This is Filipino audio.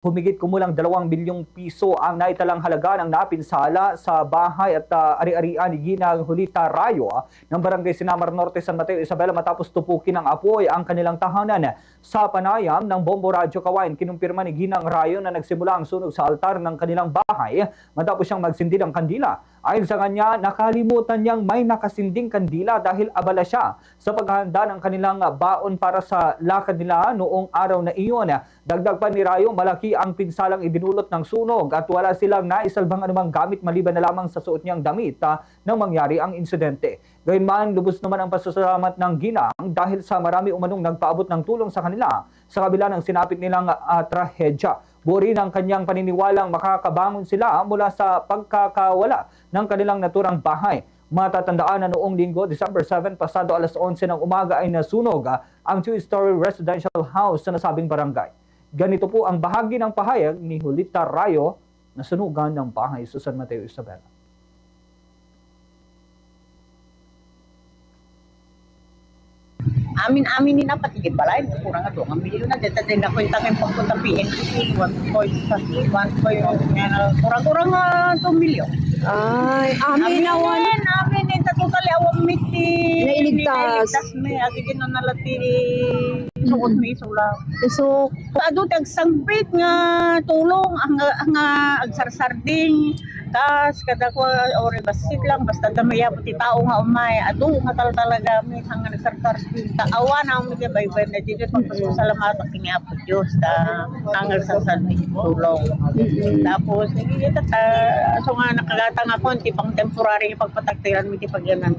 Humigit kumulang 2 bilyong piso ang naitalang halaga ng napinsala sa bahay at ah, ari-arian ni Gina Julita Rayo ah, ng Barangay Sinamar Norte, San Mateo, Isabela matapos tupukin ng apoy ang kanilang tahanan. Sa panayam ng Bombo Radyo Kawain, kinumpirma ni Ginang Rayo na nagsimula ang sunog sa altar ng kanilang bahay matapos siyang magsindi ng kandila. Ayon sa kanya, nakalimutan niyang may nakasinding kandila dahil abala siya sa paghahanda ng kanilang baon para sa lakad nila noong araw na iyon. Dagdag pa ni Rayo, malaki ang pinsalang idinulot ng sunog at wala silang naisalbang anumang gamit maliban na lamang sa suot niyang damit ah, nang mangyari ang insidente. Gayunman, lubos naman ang pasasalamat ng ginang dahil sa marami umanong nagpaabot ng tulong sa kanila sa kabila ng sinapit nilang ah, trahedya. Buri ng kanyang paniniwalang makakabangon sila mula sa pagkakawala ng kanilang naturang bahay. Matatandaan na noong linggo, December 7, pasado alas 11 ng umaga ay nasunog ah, ang two-story residential house sa nasabing barangay. Ganito po ang bahagi ng pahayag ni Julita Rayo na sunugan ng bahay sa San Mateo, Isabela. Amin amin ni na patigid balay kurang ato ang milyon na dito din ako yung tanging pagpunta PNP 1 point 1 point kurang kurang 2 milyon. Ay, amin na wan. amin ni total awang miti. Nailigtas. Nailigtas me agi gino nalati suot mi sula. So, Ado tag sangbit nga tulong ang ang agsarsarding tas kada ko ore basit lang basta damaya puti tao nga umay. Ado nga tal talaga mi hang nagsarsarding taawa na mo bay bay na dito pagpasalamat ang kiniapo Dios ta ang agsarsarding tulong. Tapos nagigita ta so nga nakagata nga konti pang temporary pagpataktiran mi ti pagyanan